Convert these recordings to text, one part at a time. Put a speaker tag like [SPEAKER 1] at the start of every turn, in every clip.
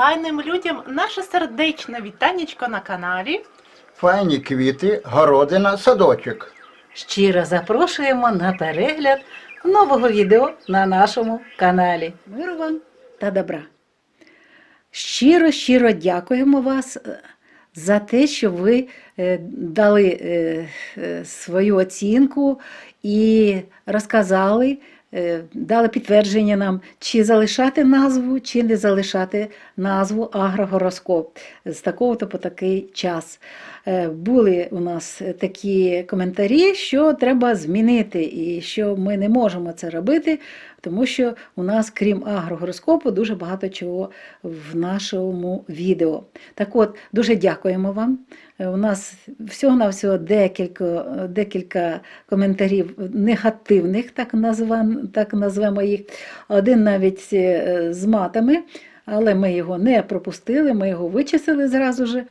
[SPEAKER 1] файним людям наше сердечне вітанечко на каналі.
[SPEAKER 2] Файні квіти, городина, садочок.
[SPEAKER 3] Щиро запрошуємо на перегляд нового відео на нашому каналі. Миру вам та добра. Щиро, щиро дякуємо вас е, за те, що ви е, дали е, свою оцінку і розказали, дали підтвердження нам, чи залишати назву, чи не залишати назву агрогороскоп з такого-то по такий час. Е, Були у нас такі коментарі, що треба змінити, і що ми не можемо це робити, тому що у нас, крім агрогороскопу, дуже багато чого в нашому відео. Так от, дуже дякуємо вам. Е, У нас всього-навсього декілька, декілька коментарів негативних, так, назвам, так назвемо їх. Один навіть е, з матами, але ми його не пропустили, ми його вичислили зразу же.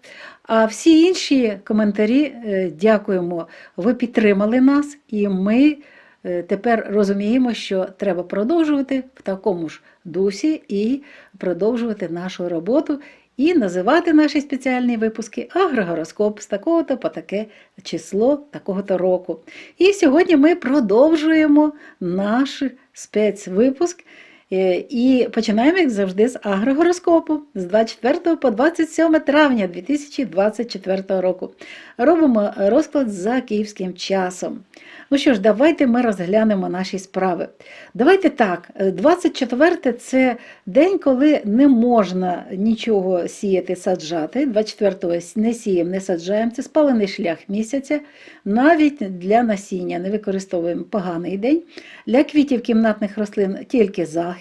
[SPEAKER 3] А всі інші коментарі е, дякуємо. Ви підтримали нас, і ми тепер розуміємо, що треба продовжувати в такому ж дусі і продовжувати нашу роботу. І називати наші спеціальні випуски агрогороскоп з такого-то по таке число, такого-то року. І сьогодні ми продовжуємо наш спецвипуск. Е, І починаємо, як завжди, з агрогороскопу з 24 по 27 травня 2024 року. Робимо розклад за київським часом. Ну що ж, давайте ми розглянемо наші справи. Давайте так, е, 24 це день, коли не можна нічого сіяти, саджати. 24-го не сіємо, не саджаємо. Це спалений шлях місяця. Навіть для насіння не використовуємо поганий день. Для квітів кімнатних рослин тільки захист.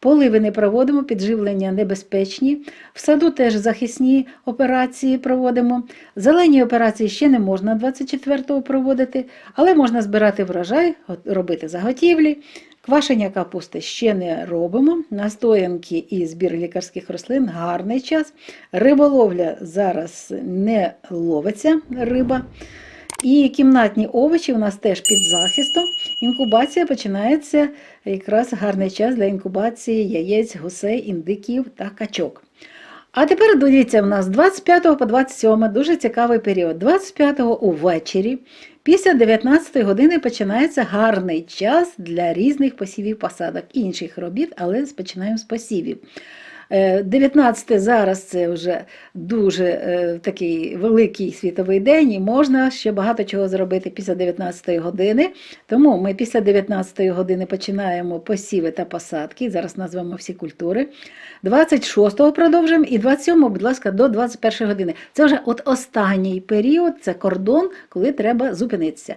[SPEAKER 3] Поливи не проводимо, підживлення небезпечні. В саду теж захисні операції проводимо. Зелені операції ще не можна 24-го проводити, але можна збирати врожай, робити заготівлі. Квашення капусти ще не робимо. Настоянки і збір лікарських рослин гарний час. Риболовля зараз не ловиться риба. І кімнатні овочі у нас теж під захистом. Інкубація починається якраз гарний час для інкубації яєць, гусей, індиків та качок. А тепер дивіться, у нас 25 по 27 дуже цікавий період. 25 увечері, після 19 години починається гарний час для різних посівів посадок, інших робіт, але починаємо з посівів. Е, 19 зараз це вже дуже е, такий великий світовий день, і можна ще багато чого зробити після 19 години. Тому ми після 19 години починаємо посіви та посадки. Зараз назвемо всі культури. 26-го продовжуємо і 27-го, будь ласка, до 21 години. Це вже от останній період, це кордон, коли треба зупинитися.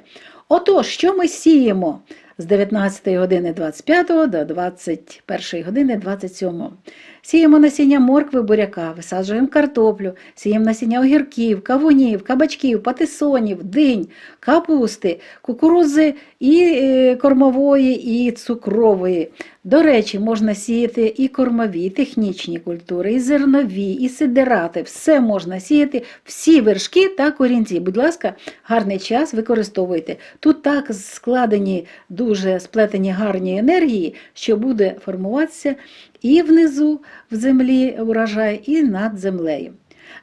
[SPEAKER 3] Отож, що ми сіємо з 19 години 25 до 21 години 27. Сіємо насіння моркви буряка, висаджуємо картоплю, сіємо насіння огірків, кавунів, кабачків, патисонів, динь, капусти, кукурузи і е, кормової, і цукрової. До речі, можна сіяти і кормові, і технічні культури, і зернові, і сидерати. Все можна сіяти, всі вершки та корінці. Будь ласка, гарний час використовуйте. Тут так складені дуже сплетені гарні енергії, що буде формуватися і внизу в землі урожай, і над землею.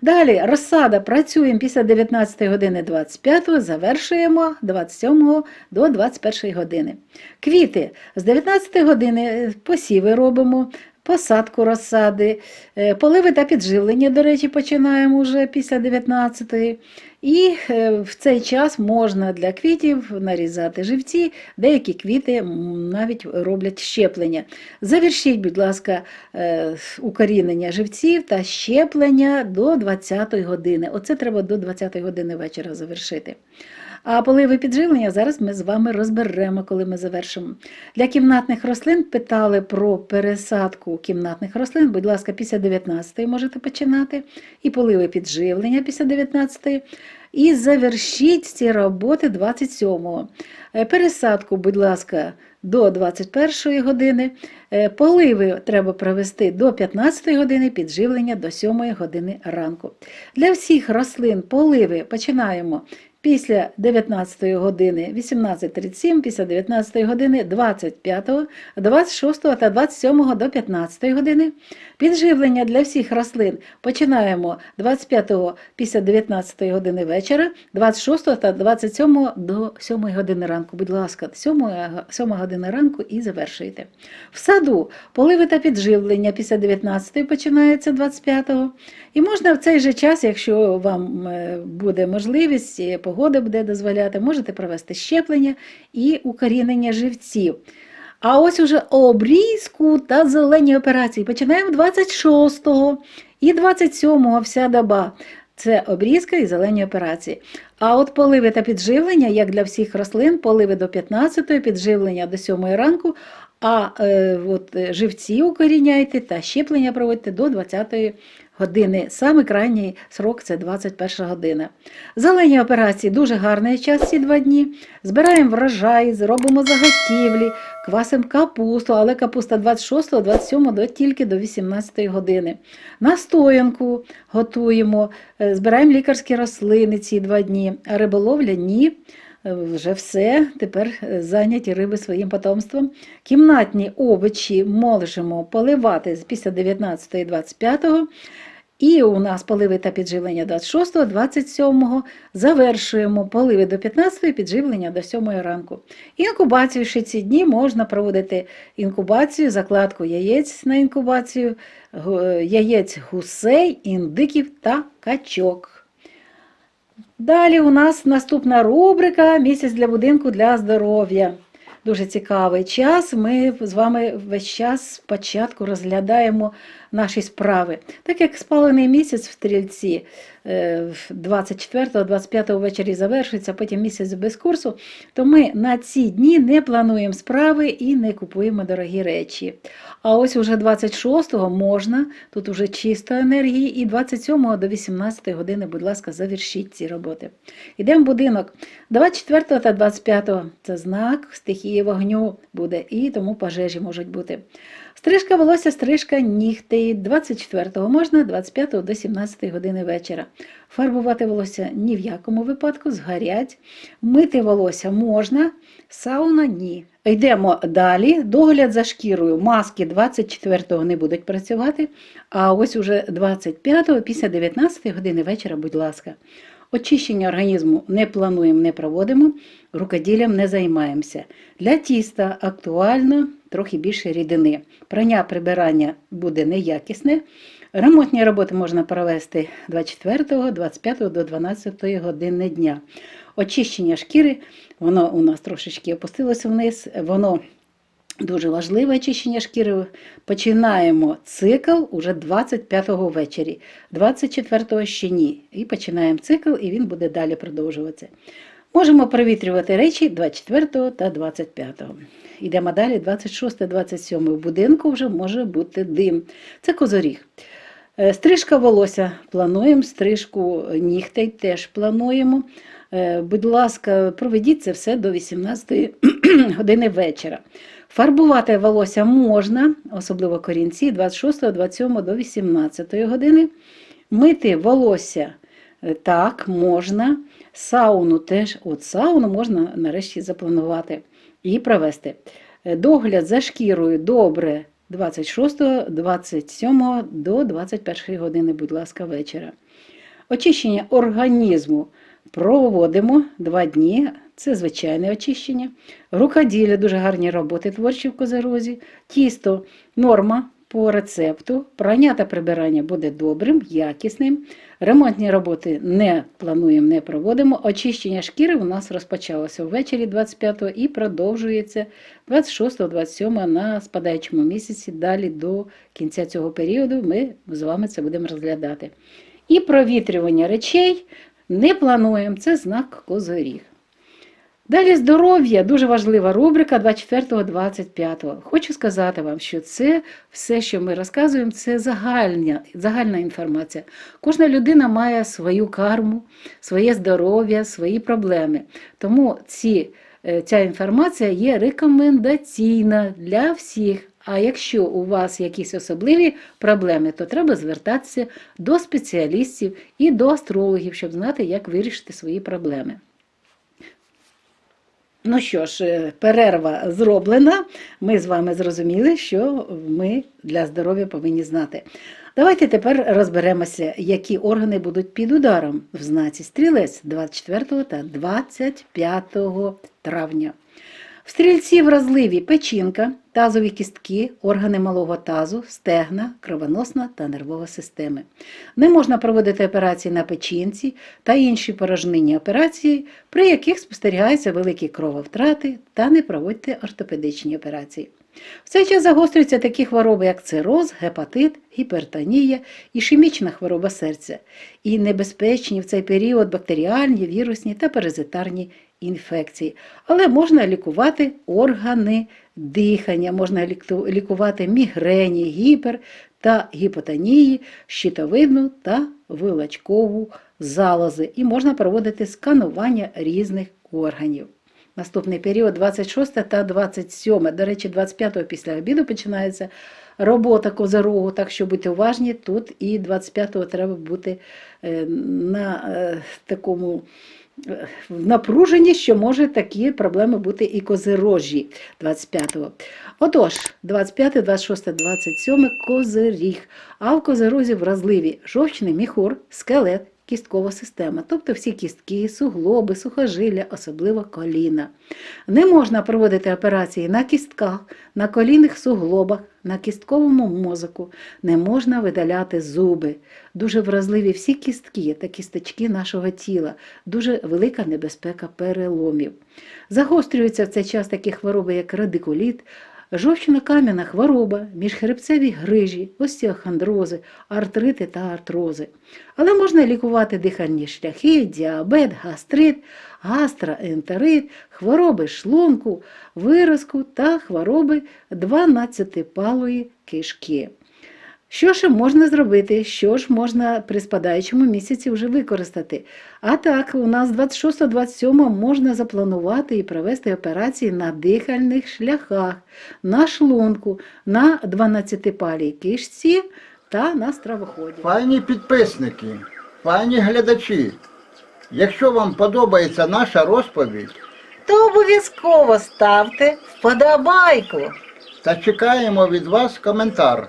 [SPEAKER 3] Далі розсада працюємо після 19 години 25, завершуємо 27 до 21 години. Квіти з 19 години посіви робимо, посадку розсади, е, поливи та підживлення, до речі, починаємо вже після 19. І е, в цей час можна для квітів нарізати живці, деякі квіти навіть роблять щеплення. Завершіть, будь ласка, е, укорінення живців та щеплення до 20-ї години. Оце треба до 20-ї години вечора завершити. А поливи підживлення зараз ми з вами розберемо, коли ми завершимо. Для кімнатних рослин питали про пересадку кімнатних рослин. Будь ласка, після 19-ї можете починати. І поливи підживлення після 19 І завершіть ці роботи 27-го. Е, Пересадку, будь ласка, до 21 години. Е, Поливи треба провести до 15 години, підживлення до 7 години ранку. Для всіх рослин поливи починаємо після 19 години 18.37, після 19 години 25, 26 та 27 до 15 години. Підживлення для всіх рослин починаємо 25 після 19 години вечора, 26 та 27 до 7 години ранку. Будь ласка, 7, 7 година ранку і завершуйте. В саду поливи та підживлення після 19 починається 25-го. І можна в цей же час, якщо вам е, буде можливість, і погода буде дозволяти, можете провести щеплення і укорінення живців. А ось уже обрізку та зелені операції починаємо 26-го і 27-го вся доба. Це обрізка і зелені операції. А от поливи та підживлення, як для всіх рослин, поливи до 15-ї, підживлення до 7-ї ранку, а е, от, е, живці укоріняйте та щеплення проводьте до 20-ї години. Саме крайній срок це 21 година. Зелені операції дуже гарний час ці два дні. Збираємо врожай, зробимо заготівлі, квасимо капусту, але капуста 26, 27 до тільки до 18 години. Настоянку готуємо, е, збираємо лікарські рослини ці два дні, а риболовля ні. Е, Вже все, тепер е, зайняті риби своїм потомством. Кімнатні овочі можемо поливати після 19 і 25. І у нас поливи та підживлення 26, 27, завершуємо поливи до 15, підживлення до 7 ранку. Інкубацію ще ці дні можна проводити інкубацію, закладку яєць на інкубацію, яєць гусей, індиків та качок. Далі у нас наступна рубрика Місяць для будинку для здоров'я. Дуже цікавий час. Ми з вами весь час спочатку розглядаємо наші справи. Так як спалений місяць в стрільці 24-25 ввечері завершується, потім місяць без курсу, то ми на ці дні не плануємо справи і не купуємо дорогі речі. А ось уже 26-го можна, тут уже чисто енергії, і 27 до 18 години, будь ласка, завершіть ці роботи. Йдемо в будинок. 24 та 25 це знак стихії вогню буде, і тому пожежі можуть бути. Стрижка волосся, стрижка нігтей. 24-го можна, 25 до 17 години вечора. Фарбувати волосся ні в якому випадку, згорять. Мити волосся можна, сауна ні. Йдемо далі. Догляд за шкірою. Маски 24-го не будуть працювати, а ось уже 25-го після 19 години вечора, будь ласка. Очищення організму не плануємо, не проводимо, рукоділлям не займаємося. Для тіста актуально трохи більше рідини. Прання прибирання буде неякісне. Ремонтні роботи можна провести 24, 25 до 12 години дня. Очищення шкіри, воно у нас трошечки опустилося вниз, воно дуже важливе очищення шкіри. Починаємо цикл уже 25-го ввечері, 24-го ще ні. І починаємо цикл, і він буде далі продовжуватися. Можемо провітрювати речі 24 та 25. Йдемо далі, 26-27 в будинку вже може бути дим. Це козоріг. Е, Стрижка волосся плануємо, стрижку нігтей теж плануємо. Е, Будь ласка, проведіть це все до 18 години вечора. Фарбувати волосся можна, особливо корінці, 26, 27 до 18 години. Мити волосся е, так, можна. Сауну теж, от сауну можна нарешті запланувати і провести. Е, Догляд за шкірою добре 26, 27 до 21 години, будь ласка, вечора. Очищення організму проводимо два дні. Це звичайне очищення. Рукоділля, дуже гарні роботи творчі в козерозі. Тісто норма по рецепту. Прання та прибирання буде добрим, якісним. Ремонтні роботи не плануємо, не проводимо. Очищення шкіри у нас розпочалося ввечері 25-го і продовжується 26-27 на спадаючому місяці. Далі до кінця цього періоду ми з вами це будемо розглядати. І провітрювання речей не плануємо, це знак козоріг. Далі здоров'я дуже важлива рубрика 24-25. Хочу сказати вам, що це все, що ми розказуємо, це загальна, загальна інформація. Кожна людина має свою карму, своє здоров'я, свої проблеми. Тому ці, е, ця інформація є рекомендаційна для всіх. А якщо у вас якісь особливі проблеми, то треба звертатися до спеціалістів і до астрологів, щоб знати, як вирішити свої проблеми. Ну що ж, е, перерва зроблена. Ми з вами зрозуміли, що ми для здоров'я повинні знати. Давайте тепер розберемося, які органи будуть під ударом в знаці стрілець 24 та 25 травня. Стрільці вразливі печінка, тазові кістки, органи малого тазу, стегна, кровоносна та нервова системи. Не можна проводити операції на печінці та інші порожнинні операції, при яких спостерігаються великі крововтрати, та не проводьте ортопедичні операції. В цей час загострюються такі хвороби, як цироз, гепатит, гіпертонія, ішемічна хвороба серця, і небезпечні в цей період бактеріальні, вірусні та паразитарні інфекції. Але можна лікувати органи дихання, можна лікувати мігрені, гіпер та гіпотонії, щитовидну та вилачкову залози, і можна проводити сканування різних органів. Наступний період 26 та 27. До речі, 25 після обіду починається робота козирогу, так що будьте уважні, тут і 25-го треба бути е, на е, такому в напруженні, що може такі проблеми бути і козирожі 25-го. Отож, 25, 26, 27 козиріг. А в козирозі вразливі жовчний міхур, скелет, кісткова система, тобто всі кістки, суглоби, сухожилля, особливо коліна. Не можна проводити операції на кістках, на колінних суглобах, на кістковому мозоку, не можна видаляти зуби. Дуже вразливі всі кістки та кісточки нашого тіла, дуже велика небезпека переломів. Загострюються в цей час такі хвороби, як радикуліт, жовчно-кам'яна хвороба, міжхребцеві грижі, остеохондрози, артрити та артрози. Але можна лікувати дихальні шляхи, діабет, гастрит, гастроентерит, хвороби шлунку, виразку та хвороби 12-палої кишки. Що ж можна зробити? Що ж можна при спадаючому місяці вже використати? А так, у нас 26-27 можна запланувати і провести операції на дихальних шляхах, на шлунку, на 12-палій кишці та на стравоході.
[SPEAKER 2] Пані підписники, пані глядачі, якщо вам подобається наша розповідь,
[SPEAKER 3] То обов'язково ставте вподобайку.
[SPEAKER 2] та чекаємо від вас коментар.